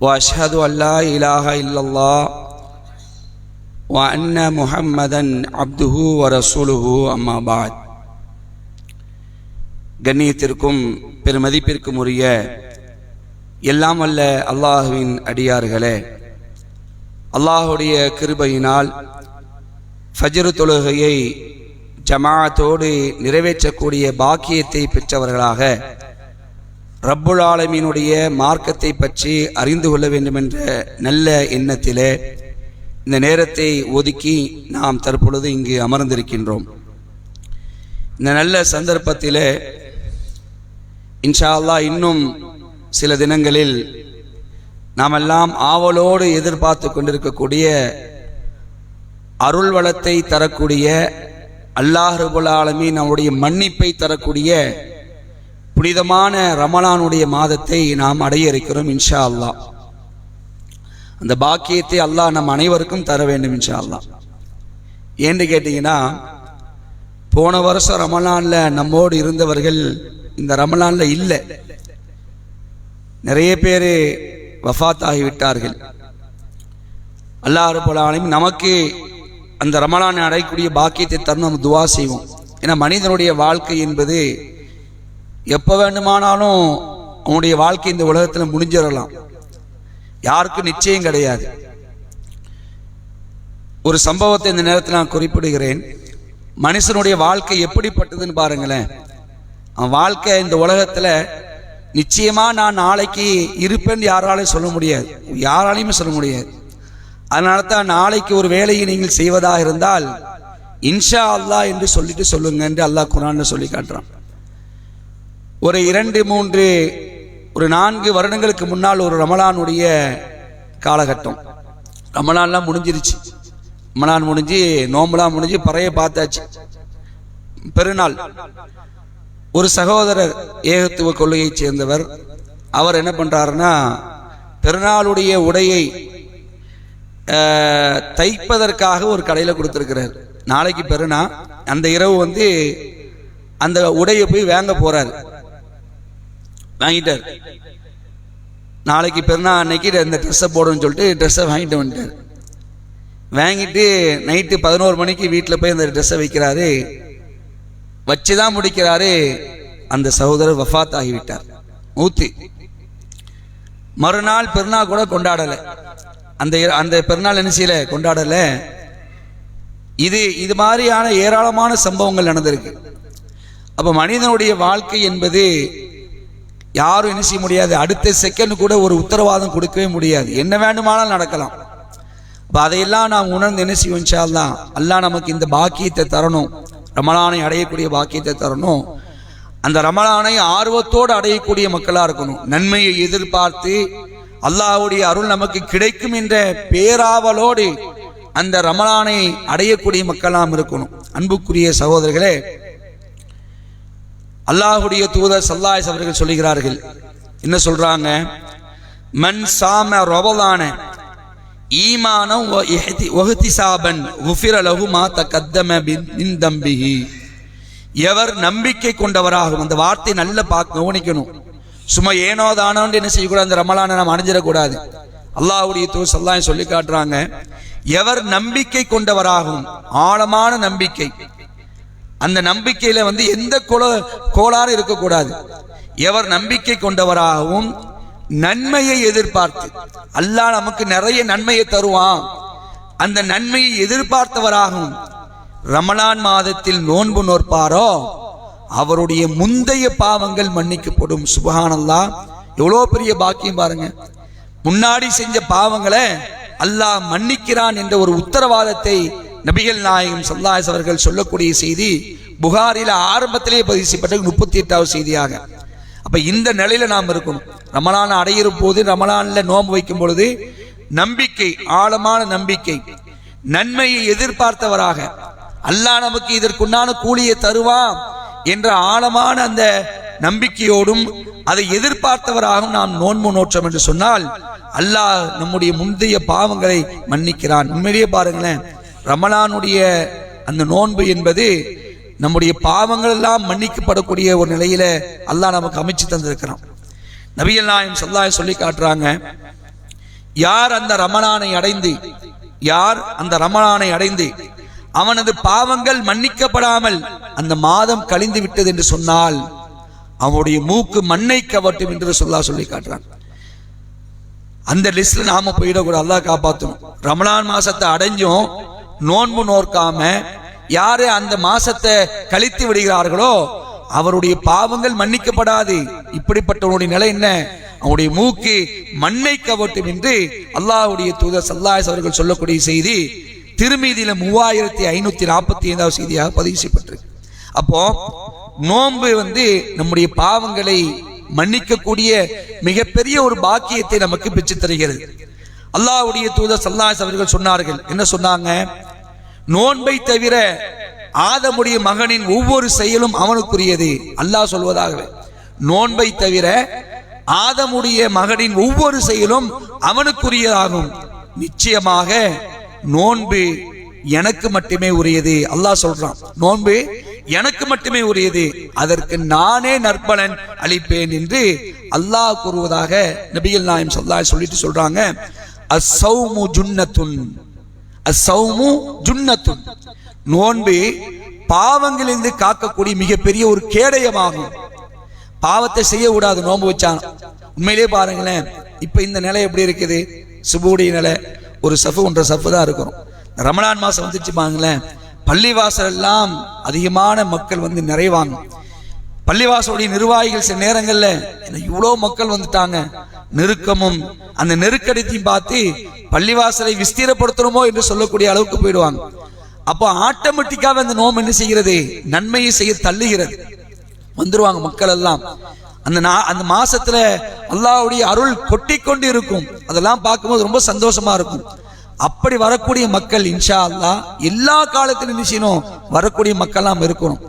واشهد ان لا اله الا الله وان محمدا عبده ورسوله اما بعد கண்ணியத்திற்கும் பெருமதிப்பிற்கும் உரிய எல்லாம் வல்ல அல்லாஹுவின் அடியார்களே அல்லாஹுடைய கிருபையினால் ஃபஜ்ரு தொழுகையை ஜமாஅத்தோடு நிறைவேற்றக்கூடிய பாக்கியத்தை பெற்றவர்களாக ரப்புல் ஆலமீனுடைய மார்க்கத்தை பற்றி அறிந்து கொள்ள வேண்டும் என்ற நல்ல எண்ணத்திலே இந்த நேரத்தை ஒதுக்கி நாம் தற்பொழுது இங்கு அமர்ந்திருக்கின்றோம். இந்த நல்ல சந்தர்ப்பத்தில் இன்ஷா இன்னும் சில தினங்களில் நாமெல்லாம் ஆவலோடு எதிர்பார்த்து கொண்டிருக்கக்கூடிய அருள் வளத்தை தரக்கூடிய அல்லாஹ் ரபுல் ஆலமீன் நம்முடைய மன்னிப்பை தரக்கூடிய புனிதமான ரமலானுடைய மாதத்தை நாம் அடைய இருக்கிறோம் இன்ஷா அல்லாஹ் அந்த பாக்கியத்தை அல்லாஹ் நம் அனைவருக்கும் தர வேண்டும் இன்ஷா அல்லாஹ் ஏன்னு கேட்டீங்கன்னா போன வருஷம் ரமலானில் நம்மோடு இருந்தவர்கள் இந்த ரமலானில் இல்லை. நிறைய பேர் வஃத் ஆகிவிட்டார்கள் அல்லாஹ் ரபுல் நமக்கு அந்த ரமலானை அடையக்கூடிய பாக்கியத்தை தரணும் நம்ம துவா செய்வோம். ஏன்னா மனிதனுடைய வாழ்க்கை என்பது எப்போ வேண்டுமானாலும் அவனுடைய வாழ்க்கை இந்த உலகத்தில் முடிஞ்சிடலாம். யாருக்கும் நிச்சயம் கிடையாது. ஒரு சம்பவத்தை இந்த நேரத்தில் நான் குறிப்பிடுகிறேன். மனுஷனுடைய வாழ்க்கை எப்படிப்பட்டதுன்னு பாருங்களேன். அவன் வாழ்க்கை இந்த உலகத்தில் நிச்சயமா நான் நாளைக்கு இருப்பேன்னு யாராலையும் சொல்ல முடியாது. யாராலையுமே சொல்ல முடியாது. அதனால தான் நாளைக்கு ஒரு வேலையை நீங்கள் செய்வதாக இருந்தால் இன்ஷா அல்லாஹ் என்று சொல்லிட்டு சொல்லுங்க என்று அல்லாஹ் குரான்னு சொல்லி காட்டுறான். ஒரு இரண்டு மூன்று ஒரு நான்கு வருடங்களுக்கு முன்னால் ஒரு ரமலானுடைய காலகட்டம். ரமலான்லாம் முடிஞ்சிருச்சு. ரமலான் முடிஞ்சு நோம்பலாம் முடிஞ்சு பறைய பார்த்தாச்சு. பெருநாள். ஒரு சகோதரர் ஏகத்துவ கொள்கையைச் சேர்ந்தவர். அவர் என்ன பண்ணுறாருன்னா பெருநாளுடைய உடையை தைப்பதற்காக ஒரு கடையில் கொடுத்துருக்கிறார். நாளைக்கு பெருநா அந்த இரவு வந்து அந்த உடையை போய் வாங்க போகிறாரு வாங்கிட்டார். நாளைக்கு பெருனா அன்னைக்கு இந்த ட்ரெஸ்ஸை போடணும்னு சொல்லிட்டு ட்ரெஸ்ஸை வாங்கிட்டு வந்துட்டார். வாங்கிட்டு நைட்டு பதினோரு மணிக்கு வீட்டில் போய் அந்த ட்ரெஸ்ஸை வைக்கிறாரு. வச்சு தான் முடிக்கிறாரு. அந்த சகோதரர் வஃத் ஆகிவிட்டார் மூத்தி மறுநாள் பெருநாள் கூட கொண்டாடலை. அந்த அந்த பெருநாள் என்ன செய்யல? கொண்டாடலை. இது இது மாதிரியான ஏராளமான சம்பவங்கள் நடந்திருக்கு. அப்போ மனிதனுடைய வாழ்க்கை என்பது யாரும் என்ன செய்ய முடியாது. அடுத்த செகண்ட் கூட ஒரு உத்தரவாதம் கொடுக்கவே முடியாது. என்ன வேண்டுமானாலும் நடக்கலாம். இப்போ அதையெல்லாம் நாம் உணர்ந்து என்ன செய்வோம் இன்ஷா நமக்கு இந்த பாக்கியத்தை தரணும். ரமலானை அடையக்கூடிய பாக்கியத்தை தரணும். அந்த ரமலானை ஆர்வத்தோடு அடையக்கூடிய மக்களாக இருக்கணும். நன்மையை எதிர்பார்த்து அல்லாஹுடைய அருள் நமக்கு கிடைக்கும் என்ற பேராவலோடு அந்த ரமலானை அடையக்கூடிய மக்களாம் இருக்கணும். அன்புக்குரிய சகோதரர்களே அல்லாஹுடைய தூதர் சல்லாஸ் அவர்கள் சொல்லுகிறார்கள். என்ன மன் சாம ரொபலான ஈமானம் ஒஹதிசாபன் குஃபிர லஹு மா கத்தம பின் தம்பிஹி. எவர் நம்பிக்கை கொண்டவராகும் அந்த வார்த்தை நல்ல பார்க்க கவனிக்கணும். சும்மா ஏனோ தானோன்னு என்ன செய்யக்கூடாது அந்த ரமலானை நாம் அணிஞ்சிடக்கூடாது. அல்லாஹுடைய தூ சல்லாய் சொல்லி காட்டுறாங்க எவர் நம்பிக்கை கொண்டவராகும் ஆழமான நம்பிக்கை அந்த நம்பிக்கையில வந்து எந்த கோல கோளாறு இருக்கக்கூடாது. எவர் நம்பிக்கை கொண்டவராகவும் நன்மையை எதிர்பார்த்து அல்லாஹ் நமக்கு நிறைய நன்மையை தருவான். அந்த நன்மையை எதிர்பார்த்தவராகவும் ரமலான் மாதத்தில் நோன்பு நோற்பாரோ அவருடைய முந்தைய பாவங்கள் மன்னிக்கப்படும். சுபஹானல்லா. எவ்வளோ பெரிய பாக்கியம் பாருங்க. முன்னாடி செஞ்ச பாவங்களை அல்லாஹ் மன்னிக்கிறான் என்ற ஒரு உத்தரவாதத்தை நபிகள் நாயகம் சல்லாஸ் அவர்கள் சொல்லக்கூடிய செய்தி புகாரில ஆரம்பத்திலேயே பதிவு செய்யப்பட்ட முப்பத்தி எட்டாவது செய்தியாக. அப்ப இந்த நிலையில நாம் இருக்கணும். ரமலான் அடையிற போது ரமலான்ல நோன்பு வைக்கும் பொழுது நம்பிக்கை ஆழமான நம்பிக்கை நன்மையை எதிர்பார்த்தவராக அல்லாஹ் நமக்கு இதற்குண்டான கூலியை தருவான் என்ற ஆழமான அந்த நம்பிக்கையோடும் அதை எதிர்பார்த்தவராகவும் நாம் நோன்பு நோற்றம் என்று சொன்னால் அல்லாஹ் நம்முடைய முந்தைய பாவங்களை மன்னிக்கிறான். உண்மையிலேயே பாருங்களேன். ரமலானுடைய அந்த நோன்பு என்பது நம்முடைய பாவங்கள் எல்லாம் மன்னிக்கப்படக்கூடிய ஒரு நிலையில அல்லாஹ் நமக்கு அமைச்சு தந்திருக்கிறான். நபிகள் நாயம் சொல்லாய் சொல்லி காட்டுறாங்க யார் அந்த ரமணானை அடைந்து யார் அந்த ரமணானை அடைந்து அவனது பாவங்கள் மன்னிக்கப்படாமல் அந்த மாதம் கழிந்து விட்டது என்று சொன்னால் அவனுடைய மூக்கு மண்ணை கவட்டும் என்று சொல்லா சொல்லி காட்டுறான் அந்த லிஸ்ட்ல நாம போயிடக்கூடாது அல்லாஹ் காப்பாற்றணும் ரமணான் மாசத்தை அடைஞ்சும் நோன்பு நோர்க்காம யாரு அந்த மாசத்தை கழித்து விடுகிறார்களோ அவருடைய பாவங்கள் மன்னிக்கப்படாது. இப்படிப்பட்டவனுடைய நிலை என்ன? அவனுடைய மூக்கு மண்ணை கவட்டும் என்று அல்லாஹுடைய தூதர் சல்லாஸ் அவர்கள் சொல்லக்கூடிய செய்தி திருமீதியில மூவாயிரத்தி ஐநூத்தி நாற்பத்தி ஐந்தாவது செய்தியாக பதிவு செய்யப்பட்டிருக்கு. அப்போ நோன்பு வந்து நம்முடைய பாவங்களை மன்னிக்கக்கூடிய மிகப்பெரிய ஒரு பாக்கியத்தை நமக்கு பெற்று தருகிறது அல்லாஹ்வுடைய தூதர் சல்லாஸ் அவர்கள் சொன்னார்கள். என்ன சொன்னாங்க? நோன்பை தவிர ஆதமுடைய மகனின் ஒவ்வொரு செயலும் அவனுக்குரியது. அல்லாஹ் சொல்வதாகவே. நோன்பை தவிர ஆதமுடைய மகனின் ஒவ்வொரு செயலும் அவனுக்குரியதாகும். நிச்சயமாக நோன்பு எனக்கு மட்டுமே உரியது. அல்லாஹ் சொல்றான் நோன்பு எனக்கு மட்டுமே உரியது. அதற்கு நானே நற்பலன் அளிப்பேன் என்று அல்லாஹ் கூறுவதாக நபிகள் நாயம் சொல்லா சொல்லிட்டு சொல்றாங்க. அசௌமு ஜுன்னத்துன். அசௌமு ஜுன்னத்து நோன்பு பாவங்களிலிருந்து காக்கக்கூடிய மிகப்பெரிய ஒரு கேடயமாகும். பாவத்தை செய்ய கூடாது நோன்பு வச்சான். உண்மையிலே பாருங்களேன் இப்போ இந்த நிலை எப்படி இருக்குது? சுபுடைய நிலை. ஒரு சஃபு ஒன்றை சஃபு தான் இருக்கிறோம். ரமலான் மாதம் வந்துச்சு பாருங்களேன். பள்ளிவாசல் எல்லாம் அதிகமான மக்கள் வந்து நிறைவாங்க. பள்ளிவாசலுடைய நிர்வாகிகள் சில நேரங்களில் இவ்வளோ மக்கள் வந்துட்டாங்க? நெருக்கமும் அந்த நெருக்கடித்தையும் பார்த்து பள்ளிவாசலை விஸ்தீரப்படுத்தணுமோ என்று சொல்லக்கூடிய அளவுக்கு போயிடுவாங்க. அப்போ ஆட்டோமேட்டிக்காக அந்த நோம் என்ன செய்கிறது? நன்மையை செய்ய தள்ளுகிறது. வந்துருவாங்க மக்கள் எல்லாம். அந்த நா- அந்த மாசத்துல அல்லாவுடைய அருள் கொட்டி கொண்டு இருக்கும் அதெல்லாம் பார்க்கும்போது ரொம்ப சந்தோஷமா இருக்கும். அப்படி வரக்கூடிய மக்கள் இன்ஷா அல்லா எல்லா காலத்திலும் என்ன செய்யணும்? வரக்கூடிய மக்கள்லாம் இருக்கணும்.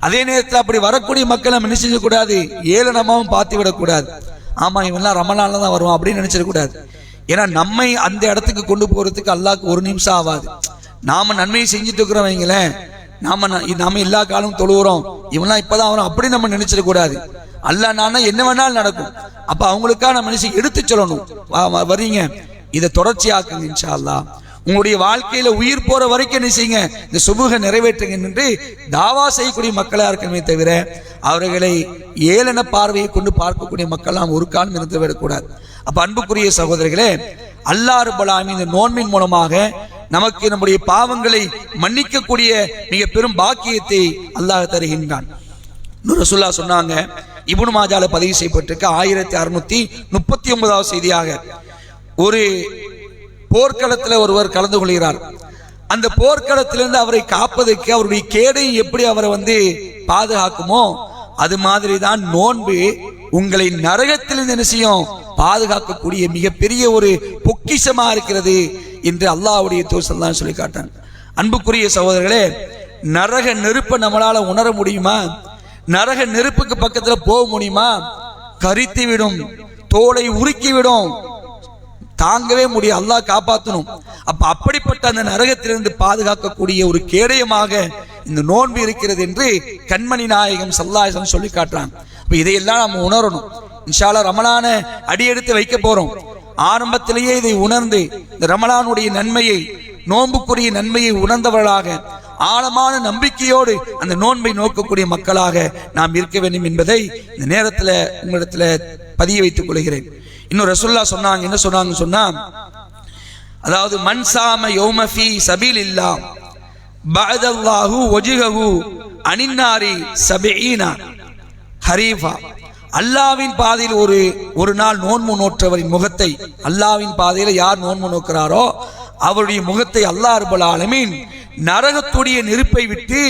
அதே நேரத்தில் அப்படி வரக்கூடிய மக்கள் நம்ம என்ன செய்யக்கூடாது? ஏளனமாகவும் பார்த்து விடக்கூடாது ஆமாம் இவன்லாம் ரமலான்ல தான் வருவான் அப்படின்னு நினைச்சிடக்கூடாது ஏன்னா நம்மை அந்த இடத்துக்கு கொண்டு போகிறதுக்கு அல்லாஹ்க்கு ஒரு நிமிஷம் ஆகாது நாம நன்மையை செஞ்சுட்டு இருக்கிறோம் நாம் நாம் எல்லா காலமும் தொழுகிறோம் இவன்லாம் இப்பதான் வரும் அப்படி நம்ம நினச்சிடக்கூடாது அல்ல அல்லாஹ் நானா என்ன வேணாலும் நடக்கும். அப்போ அவங்களுக்காக நம்ம நினைச்சு எடுத்து சொல்லணும். வா- வா- வர்றீங்க. இதை தொடர்ச்சியாக்குங்க இன்ஷா அல்லாஹ். உங்களுடைய வாழ்க்கையில உயிர் போற வரைக்கும் என்ன செய்யுங்க? இந்த சுமூக நிறைவேற்றுங்க என்று தாவா செய்யக்கூடிய மக்களா இருக்கணுமே தவிர அவர்களை ஏளன பார்வையை கொண்டு பார்க்கக்கூடிய மக்கள்லாம் ஒரு காலம் இருந்து விடக்கூடாது. அப்ப அன்புக்குரிய சகோதரர்களே அல்லாறு பலாமி இந்த நோன்பின் மூலமாக நமக்கு நம்முடைய பாவங்களை மன்னிக்கக்கூடிய மிக பெரும் பாக்கியத்தை அல்லாஹ் தருகின்றான். இன்னும் சொன்னாங்க இபுனு மாஜால பதிவு செய்யப்பட்டிருக்க ஆயிரத்தி அறுநூத்தி முப்பத்தி ஒன்பதாவது செய்தியாக. ஒரு போர்க்களத்தில் ஒருவர் கலந்து கொள்கிறார். அந்த போர்க்களத்திலிருந்து அவரை காப்பதற்கு அவருடைய கேடை எப்படி அவரை வந்து பாதுகாக்குமோ அது மாதிரி தான் நோன்பு உங்களை நரகத்திலிருந்து என்ன செய்யும்? பாதுகாக்கக்கூடிய மிகப்பெரிய ஒரு பொக்கிஷமா இருக்கிறது என்று அல்லாஹ்வுடைய தூசல் சொல்லி காட்டான் அன்புக்குரிய சகோதரர்களே நரக நெருப்பை நம்மளால உணர முடியுமா? நரக நெருப்புக்கு பக்கத்துல போக முடியுமா? கரித்து விடும் தோலை உருக்கிவிடும் தாங்கவே முடியும் அல்லாஹ் காப்பாற்றணும் அப்ப அப்படிப்பட்ட அந்த நரகத்திலிருந்து பாதுகாக்கக்கூடிய ஒரு கேடயமாக இந்த நோன்பு இருக்கிறது என்று கண்மணி நாயகம் சல்லாசன் சொல்லி காட்டுறாங்க. அப்ப இதையெல்லாம் நம்ம உணரணும். இன்ஷால்லா ரமலான அடியெடுத்து வைக்க போறோம். ஆரம்பத்திலேயே இதை உணர்ந்து இந்த ரமலானுடைய நன்மையை நோன்புக்குரிய நன்மையை உணர்ந்தவர்களாக ஆழமான நம்பிக்கையோடு அந்த நோன்பை நோக்கக்கூடிய மக்களாக நாம் இருக்க வேண்டும் என்பதை இந்த நேரத்தில் உங்களிடத்துல பதிய வைத்துக் கொள்கிறேன். இன்னும் ரசுல்லா சொன்னாங்க என்ன சொன்னாங்க சொன்னா அதாவது மன்சாம யோமஃபி சபீல் இல்லா பஅதல்லாஹு ஒஜிகஹு அனின்னாரி சபீனா ஹரீஃபா அல்லாவின் பாதையில் ஒரு ஒரு நாள் நோன்பு நோற்றவரின் முகத்தை அல்லாவின் பாதையில் யார் நோன்பு நோக்கிறாரோ அவருடைய முகத்தை அல்லா ரப்பல் ஆலமீன் நரகத்துடைய நெருப்பை விட்டு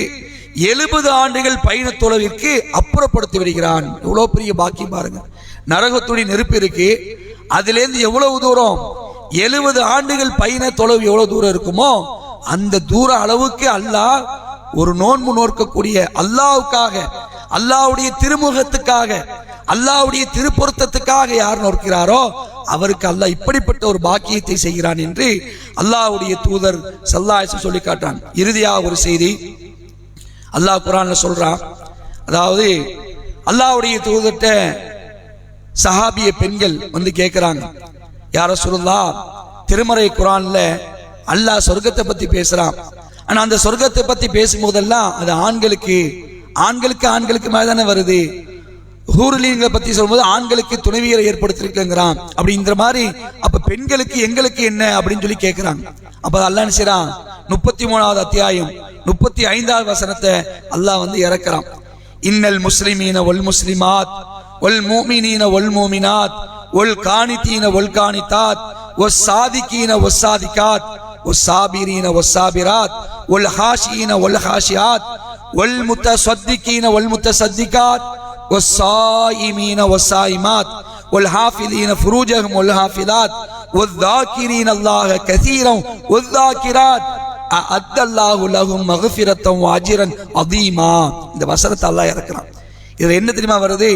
எழுபது ஆண்டுகள் பயண தொலைவிற்கு அப்புறப்படுத்தி வருகிறான் இவ்வளோ பெரிய பாக்கியம் பாருங்கள் நரகத்துடைய நெருப்பு இருக்கு. அதுலேருந்து எவ்வளவு தூரம்? எழுபது ஆண்டுகள் பயண தொலைவு எவ்வளவு தூரம் இருக்குமோ அந்த தூர அளவுக்கு அல்லாஹ் ஒரு நோன்பு நோக்கக்கூடிய அல்லாவுக்காக அல்லாவுடைய திருமுகத்துக்காக அல்லாவுடைய திருப்பொருத்தத்துக்காக யார் நோக்கிறாரோ அவருக்கு அல்லாஹ் இப்படிப்பட்ட ஒரு பாக்கியத்தை செய்கிறான் என்று அல்லாவுடைய தூதர் சல்லாஹ் சொல்லி காட்டான் இறுதியாக ஒரு செய்தி. அல்லாஹ் குரான்ல சொல்றான். அதாவது அல்லாவுடைய தூதர்கிட்ட சஹாபிய பெண்கள் வந்து கேட்குறாங்க யார சொல்லா திருமறை குரான்ல அல்லாஹ் சொர்க்கத்தை பத்தி பேசுறான். ஆனா அந்த சொர்க்கத்தை பத்தி பேசும்போதெல்லாம் அது ஆண்களுக்கு ஆண்களுக்கு ஆண்களுக்கு மேலே தானே வருது. ஹூர்லீன்களை பத்தி சொல்லும்போது ஆண்களுக்கு துணைவியரை ஏற்படுத்திருக்குங்கிறான். அப்படிங்கிற மாதிரி அப்ப பெண்களுக்கு எங்களுக்கு என்ன அப்படின்னு சொல்லி கேட்கிறாங்க அப்ப அல்லாஹ் என்ன முப்பத்தி மூணாவது அத்தியாயம் முப்பத்தி ஐந்தாவது வசனத்தை அல்லாஹ் வந்து இறக்குறான். இன்னல் முஸ்லிமீன ஒல் முஸ்லிமாத் ஒல் மூமினீன ஒல் மூமினாத் ஒல் காணித்தீன ஒல் காணித்தாத் ஒஸ் சாதிக்கீன ஒஸ் சாதிக்காத் ஒஸ் சாபிரீன ஒஸ் சாபிராத் ஒல் ஹாஷியீன ஒல் ஹாஷியாத் ஒல் முத்தசத்திகீன ஒல் முத்தசத்திகாத் والصائمين والصائمات والحافظين فروجهم والحافظات والذاكرين الله كثيرا والذاكرات أعد الله لهم مغفرة وأجرا عظيما இந்த வசனத்தை அல்லாஹ் இறக்குறான் இதுல என்ன தெரியுமா வருது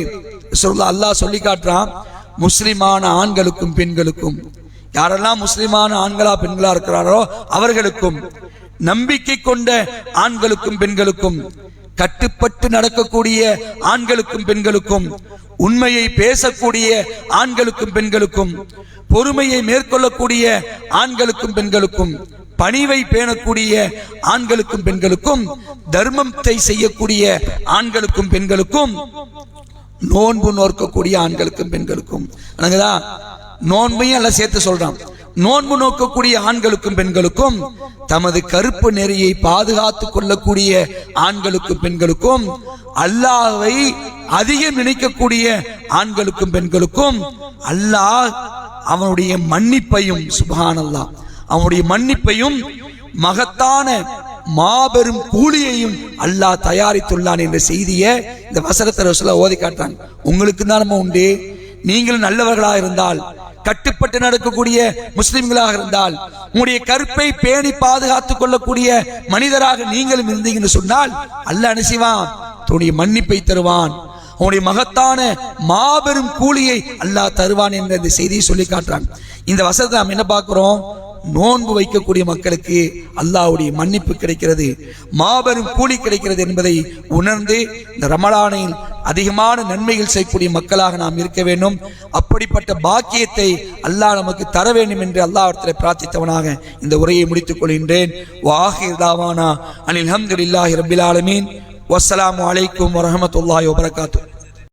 சொல்ல அல்லாஹ் சொல்லி காட்டுறான் முஸ்லிமான ஆண்களுக்கும் பெண்களுக்கும். யாரெல்லாம் முஸ்லிமான ஆண்களா பெண்களா இருக்கிறாரோ அவர்களுக்கும். நம்பிக்கை கொண்ட ஆண்களுக்கும் பெண்களுக்கும். கட்டுப்பட்டு நடக்கக்கூடிய ஆண்களுக்கும் பெண்களுக்கும். உண்மையை பேசக்கூடிய ஆண்களுக்கும் பெண்களுக்கும். பொறுமையை மேற்கொள்ளக்கூடிய ஆண்களுக்கும் பெண்களுக்கும். பணிவை பேணக்கூடிய ஆண்களுக்கும் பெண்களுக்கும். தர்மத்தை செய்யக்கூடிய ஆண்களுக்கும் பெண்களுக்கும். நோன்பு நோக்கக்கூடிய ஆண்களுக்கும் பெண்களுக்கும். தான் நோன்பையும் எல்லாம் சேர்த்து சொல்றான். நோன்பு நோக்கக்கூடிய ஆண்களுக்கும் பெண்களுக்கும் தமது கருப்பு நெறியை பாதுகாத்துக் கொள்ளக்கூடிய ஆண்களுக்கும் பெண்களுக்கும் அல்லாஹை அதிகம் நினைக்கக்கூடிய ஆண்களுக்கும் பெண்களுக்கும் அல்லாஹ் அவனுடைய மன்னிப்பையும் சுபஹான் அவனுடைய மன்னிப்பையும் மகத்தான மாபெரும் கூலியையும் அல்லாஹ் தயாரித்துள்ளான் என்ற செய்தியை இந்த வசனத்தை ரசூலா ஓதி காட்டுறாங்க. உங்களுக்கு தான் நம்ம உண்டு. நீங்களும் நல்லவர்களாக இருந்தால் கட்டுப்பட்டு நடக்கக்கூடிய முஸ்லிம்களாக இருந்தால் உங்களுடைய கருப்பை பேணி பாதுகாத்துக் கொள்ளக்கூடிய மனிதராக நீங்களும் இருந்தீங்கன்னு சொன்னால் அல்லாஹ் அனுசிவான் செய்வான்? தன்னுடைய மன்னிப்பை தருவான். உன்னுடைய மகத்தான மாபெரும் கூலியை அல்லாஹ் தருவான் என்ற இந்த செய்தியை சொல்லி காட்டுறான் இந்த வசனத்தை நாம் என்ன பார்க்கிறோம்? நோன்பு வைக்கக்கூடிய மக்களுக்கு அல்லாவுடைய மன்னிப்பு கிடைக்கிறது மாபெரும் கூலி கிடைக்கிறது என்பதை உணர்ந்து இந்த ரமலானில் அதிகமான நன்மைகள் செய்யக்கூடிய மக்களாக நாம் இருக்க வேண்டும். அப்படிப்பட்ட பாக்கியத்தை அல்லாஹ் நமக்கு தர வேண்டும் என்று அல்லாஹ்விடத்தில் பிரார்த்தித்தவனாக இந்த உரையை முடித்துக் கொள்கின்றேன். வாஹிர் தாவானா அனில் அஹமதுல்லாஹி ரபில் ஆலமீன். வசலாம் வலைக்கம் வரமத்துல்லாஹி வபரகாத்துஹு.